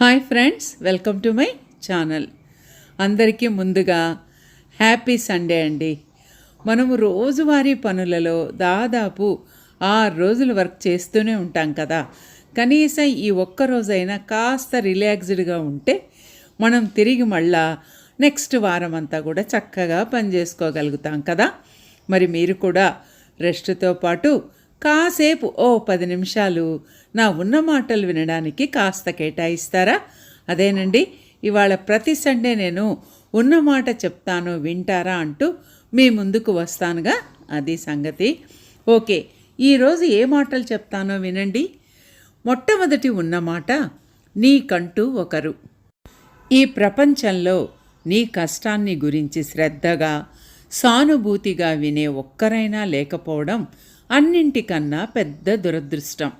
Hi friends welcome to my channel. అందరికీ ముందుగా happy Sunday అండి. మనము రోజువారీ పనులలో దాదాపు ఆరు రోజులు వర్క్ చేస్తూనే ఉంటాం కదా. కనీసం ఈ ఒక్క రోజైనా కాస్త రిలాక్స్డ్గా ఉంటే మనం తిరిగి మళ్ళా నెక్స్ట్ వారం అంతా కూడా చక్కగా పని చేసుకోగలుగుతాం కదా. మరి మీరు కూడా రెస్ట్తో పాటు కాసేపు ఓ పది నిమిషాలు నా ఉన్న మాటలు వినడానికి కాస్త కేటాయిస్తారా? అదేనండి ఇవాళ ప్రతి సండే నేను ఉన్న మాట చెప్తాను వింటారా అంటూ మీ ముందుకు వస్తానుగా అది సంగతి. ఓకే ఈరోజు ఏ మాటలు చెప్తానో వినండి. మొట్టమొదటి ఉన్న మాట నీకంటూ ఒకరు. ఈ ప్రపంచంలో నీ కష్టాన్ని గురించి శ్రద్ధగా సానుభూతిగా వినే ఒక్కరైనా లేకపోవడం అన్నింటికన్నా పెద్ద దురదృష్టం.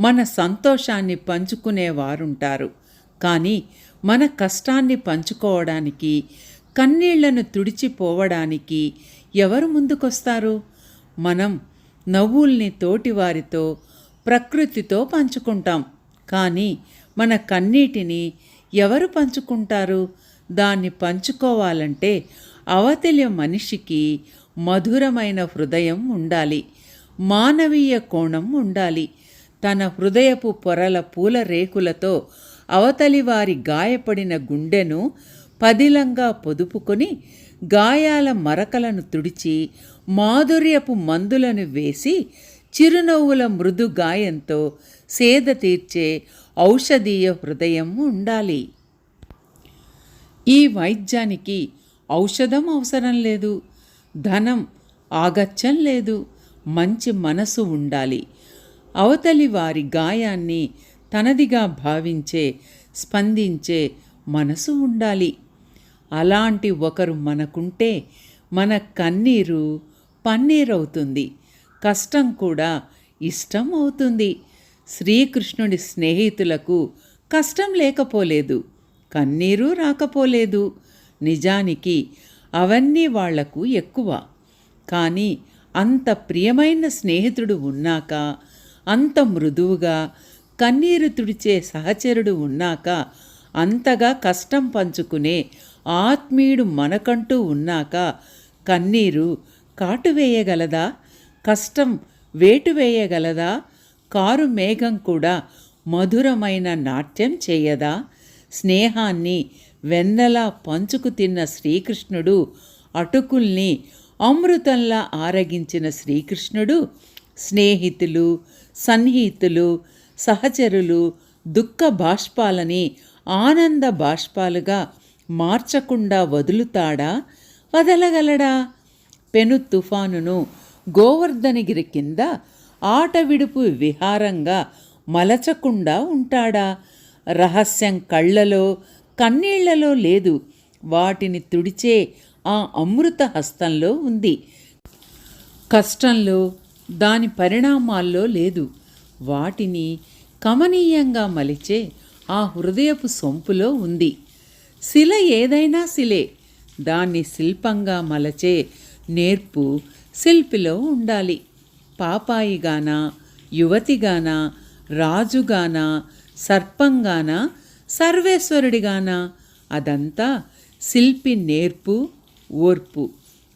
మన సంతోషాన్ని పంచుకునేవారుంటారు కానీ మన కష్టాన్ని పంచుకోవడానికి కన్నీళ్ళను తుడిచిపోవడానికి ఎవరు ముందుకొస్తారు? మనం నవ్వుల్ని తోటివారితో ప్రకృతితో పంచుకుంటాం. కానీ మన కన్నీటిని ఎవరు పంచుకుంటారు? దాన్ని పంచుకోవాలంటే అవతలి మనిషికి మధురమైన హృదయం ఉండాలి. మానవీయ కోణం ఉండాలి. తన హృదయపు పొరల పూల రేకులతో అవతలి వారి గాయపడిన గుండెను పదిలంగా పొదుపుకొని గాయాల మరకలను తుడిచి మాధుర్యపు మందులను వేసి చిరునవ్వుల మృదు గాయంతో సేద తీర్చే ఔషధీయ హృదయం ఉండాలి. ఈ వైద్యానికి ఔషధం అవసరం లేదు. ధనం ఆగత్యం లేదు. మంచి మనసు ఉండాలి. అవతలి వారి గాయాన్ని తనదిగా భావించే స్పందించే మనసు ఉండాలి. అలాంటి ఒకరు మనకుంటే మన కన్నీరు పన్నీరవుతుంది. కష్టం కూడా ఇష్టం అవుతుంది. శ్రీకృష్ణుడి స్నేహితులకు కష్టం లేకపోలేదు. కన్నీరు రాకపోలేదు. నిజానికి అవన్నీ వాళ్ళకు ఎక్కువ. కానీ అంత ప్రియమైన స్నేహితుడు ఉన్నాక అంత మృదువుగా కన్నీరు తుడిచే సహచరుడు ఉన్నాక అంతగా కష్టం పంచుకునే ఆత్మీయుడు మనకంటూ ఉన్నాక కన్నీరు కాటువేయగలదా కష్టం వేటు వేయగలదా? కారు మేఘం కూడా మధురమైన నాట్యం చేయదా? స్నేహాన్ని వెన్నెలా పంచుకు తిన్న శ్రీకృష్ణుడు అటుకుల్ని అమృతంలా ఆరగించిన శ్రీకృష్ణుడు స్నేహితులు సన్నిహితులు సహచరులు దుఃఖ బాష్పాలని ఆనంద బాష్పాలుగా మార్చకుండా వదులుతాడా? వదలగలడా? పెను తుఫానును గోవర్ధనగిరి కింద ఆట విడుపు విహారంగా మలచకుండా ఉంటాడా? రహస్యం కళ్ళలో కన్నీళ్ళలో లేదు. వాటిని తుడిచే ఆ అమృత హస్తంలో ఉంది. కష్టంలో దాని పరిణామాల్లో లేదు. వాటిని కమనీయంగా మలిచే ఆ హృదయపు సొంపులో ఉంది. శిల ఏదైనా శిలే. దాన్ని శిల్పంగా మలచే నేర్పు శిల్పిలో ఉండాలి. పాపాయిగానా యువతిగానా రాజుగానా సర్పంగానా సర్వేశ్వరుడిగానా అదంతా శిల్పి నేర్పు ఓర్పు.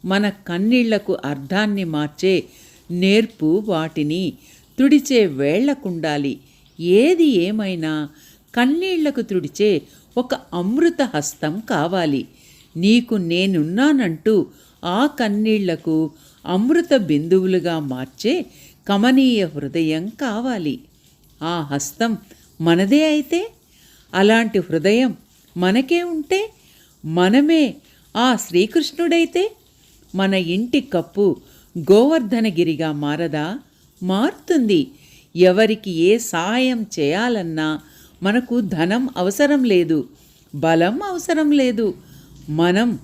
మన కన్నీళ్ళకు అర్థాన్ని మార్చే నేర్పు వాటిని తుడిచే వేళ్ళకుండాలి. ఏది ఏమైనా కన్నీళ్ళకు తుడిచే ఒక అమృత హస్తం కావాలి. నీకు నేనున్నానంటూ ఆ కన్నీళ్ళకు అమృత బిందువులుగా మార్చే కమనీయ హృదయం కావాలి. ఆ హస్తం మనదే అయితే? అలాంటి హృదయం మనకే ఉంటే మనమే ఆ శ్రీకృష్ణుడైతే మన ఇంటి కప్పు గోవర్ధనగిరిగా మారదా? మారుతుంది. ఎవరికి ఏ సహాయం చేయాలన్నా మనకు ధనం అవసరం లేదు బలం అవసరం లేదు. మనం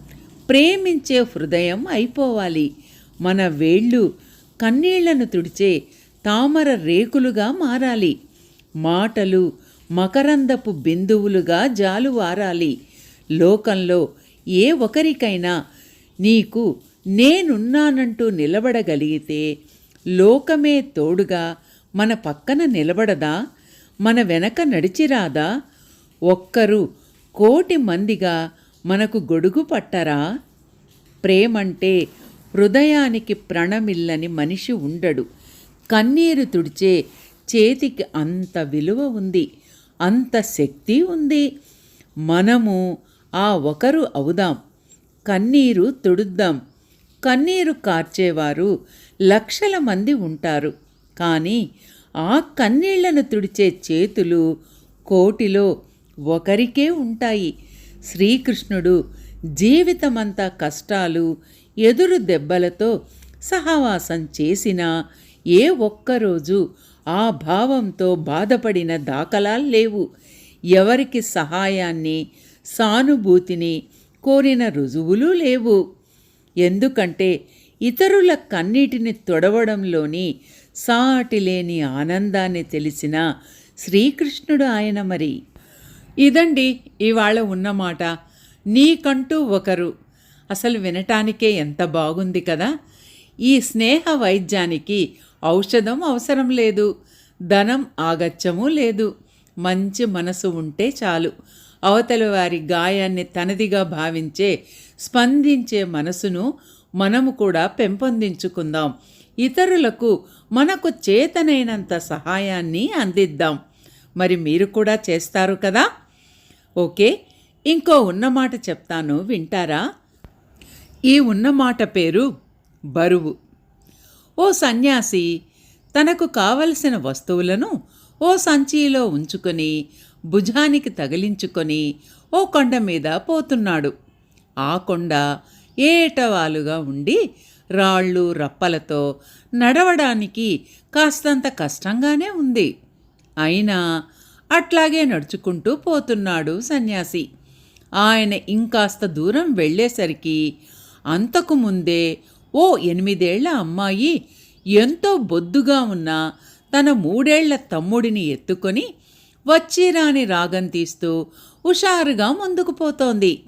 ప్రేమించే హృదయం అయిపోవాలి. మన వేళ్ళు కన్నీళ్ళను తుడిచే తామర రేకులుగా మారాలి. మాటలు మకరందపు బిందువులుగా జాలువారాలి. లోకంలో ఏ ఒకరికైనా నీకు నేనున్నానంటూ నిలబడగలిగితే లోకమే తోడుగా మన పక్కన నిలబడదా? మన వెనక నడిచిరాదా? ఒక్కరు కోటి మందిగా మనకు గొడుగు పట్టరా? ప్రేమంటే హృదయానికి ప్రణమిల్లని మనిషి ఉండడు. కన్నీరు తుడిచే చేతికి అంత విలువ ఉంది. అంత శక్తి ఉంది. మనము ఆ ఒకరు అవుదాం. కన్నీరు తుడుద్దాం. కన్నీరు కార్చేవారు లక్షల మంది ఉంటారు. కానీ ఆ కన్నీళ్ళను తుడిచే చేతులు కోటిలో ఒకరికే ఉంటాయి. శ్రీకృష్ణుడు జీవితమంతా కష్టాలు ఎదురు దెబ్బలతో సహవాసం చేసినా ఏ ఒక్కరోజు ఆ భావంతో బాధపడిన దాఖలాలు లేవు. ఎవరికి సహాయాన్ని సానుభూతిని కోరిన రుజువులు లేవు. ఎందుకంటే ఇతరుల కన్నీటిని తొడవడంలోని సాటిలేని ఆనందాన్ని తెలిసిన శ్రీకృష్ణుడు ఆయన మరి. ఇదండి ఇవాళ ఉన్నమాట నీకంటూ ఒకరు. అసలు వినటానికే ఎంత బాగుంది కదా. ఈ స్నేహ వైద్యానికి ఔషధం అవసరం లేదు. ధనం ఆగత్యము లేదు. మంచి మనసు ఉంటే చాలు. అవతలి వారి గాయాన్ని తనదిగా భావించే స్పందించే మనసును మనము కూడా పెంపొందించుకుందాం. ఇతరులకు మనకు చేతనైనంత సహాయాన్ని అందిద్దాం. మరి మీరు కూడా చేస్తారు కదా? ఓకే ఇంకో ఉన్నమాట చెప్తాను వింటారా? ఈ ఉన్నమాట పేరు బరువు. ఓ సన్యాసి తనకు కావలసిన వస్తువులను ఓ సంచిలో ఉంచుకొని భుజానికి తగిలించుకొని ఓ కొండ మీద పోతున్నాడు. ఆ కొండ ఏటవాలుగా ఉండి రాళ్ళు రప్పలతో నడవడానికి కాస్తంత కష్టంగానే ఉంది. అయినా అట్లాగే నడుచుకుంటూ పోతున్నాడు సన్యాసి. ఆయన ఇంకాస్త దూరం వెళ్ళేసరికి అంతకు ముందే ఓ ఎనిమిదేళ్ళ అమ్మాయి ఎంతో బొద్దుగా ఉన్న తన మూడేళ్ళ తమ్ముడిని ఎత్తుకొని వచ్చిరాని రాగం తీస్తూ హుషారుగా ముందుకు పోతోంది.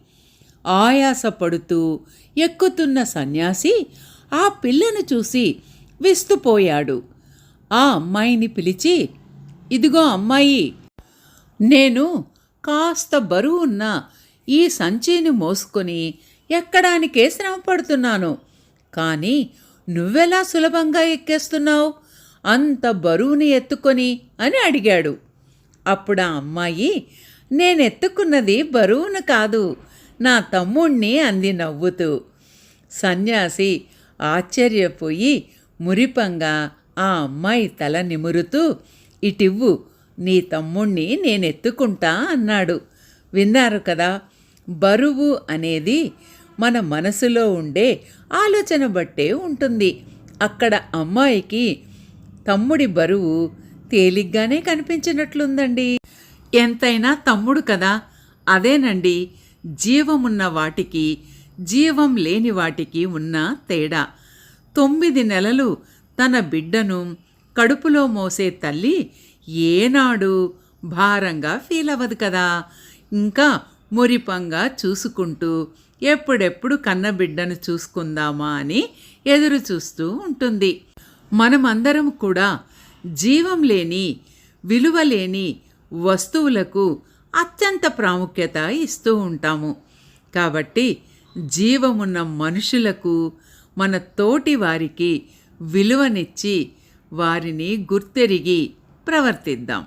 ఆయాసపడుతూ ఎక్కుతున్న సన్యాసి ఆ పిల్లను చూసి విస్తుపోయాడు. ఆ అమ్మాయిని పిలిచి ఇదిగో అమ్మాయి నేను కాస్త బరువున్న ఈ సంచిని మోసుకొని ఎక్కడానికే శ్రమ పడుతున్నాను కానీ నువ్వెలా సులభంగా ఎక్కేస్తున్నావు? అంత బరువుని ఎత్తుకొని అని అడిగాడు. అప్పుడు ఆ అమ్మాయి నేనెత్తుకున్నది బరువును కాదు నా తమ్ముణ్ణి అంది నవ్వుతూ. సన్యాసి ఆశ్చర్యపోయి మురిపంగా ఆ అమ్మాయి తల నిమురుతూ ఇటివ్వు నీ తమ్ముణ్ణి నేనెత్తుకుంటా అన్నాడు. విన్నారు కదా బరువు అనేది మన మనసులో ఉండే ఆలోచన బట్టే ఉంటుంది. అక్కడ అమ్మాయికి తమ్ముడి బరువు తేలిగ్గానే కనిపించినట్లుందండి. ఎంతైనా తమ్ముడు కదా. అదేనండి జీవమున్న వాటికి జీవం లేని వాటికి ఉన్న తేడా. తొమ్మిది నెలలు తన బిడ్డను కడుపులో మోసే తల్లి ఏనాడు భారంగా ఫీల్ అవ్వదు కదా. ఇంకా మురిపంగా చూసుకుంటూ ఎప్పుడెప్పుడు కన్నబిడ్డను చూసుకుందామా అని ఎదురు చూస్తూ ఉంటుంది. మనమందరం కూడా జీవం లేని విలువలేని వస్తువులకు అత్యంత ప్రాముఖ్యత ఇస్తూ ఉంటాము. కాబట్టి జీవమున్న మనుషులకు మన తోటి వారికి విలువనిచ్చి వారిని గుర్తెరిగి ప్రవర్తిద్దాం.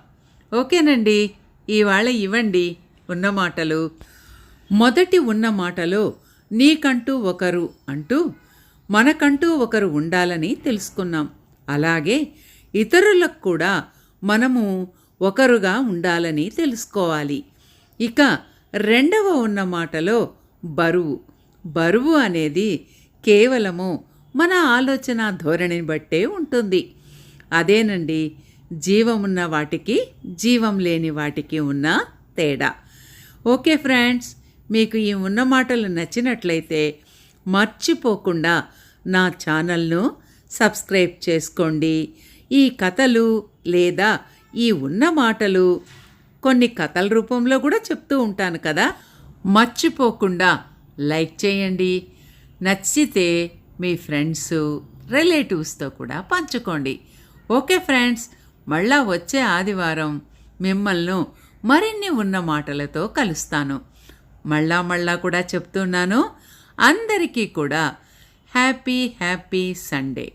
ఓకేనండి? ఇవాళ ఇవ్వండి ఉన్న మాటలు. మొదటి ఉన్న మాటలో నీకంటూ ఒకరు అంటూ మనకంటూ ఒకరు ఉండాలని తెలుసుకున్నాం. అలాగే ఇతరులకు కూడా మనము ఒకరుగా ఉండాలని తెలుసుకోవాలి. ఇక రెండవ ఉన్న మాటలో బరువు. బరువు అనేది కేవలము మన ఆలోచన ధోరణిని బట్టే ఉంటుంది. అదేనండి జీవమున్న వాటికి జీవం లేని వాటికి ఉన్న తేడా. ఓకే ఫ్రెండ్స్ మీకు ఈ ఉన్న మాటలు నచ్చినట్లయితే మర్చిపోకుండా నా ఛానల్ను సబ్స్క్రైబ్ చేసుకోండి. ఈ కథలు లేదా ఈ ఉన్న మాటలు కొన్ని కథల రూపంలో కూడా చెప్తూ ఉంటాను కదా. మర్చిపోకుండా లైక్ చేయండి. నచ్చితే మీ ఫ్రెండ్స్ రిలేటివ్స్తో కూడా పంచుకోండి. ఓకే ఫ్రెండ్స్ మళ్ళా వచ్చే ఆదివారం మిమ్మల్ని మరిన్ని ఉన్న మాటలతో కలుస్తాను. మళ్ళా మళ్ళా కూడా చెప్తున్నాను. అందరికీ కూడా హ్యాపీ హ్యాపీ సండే.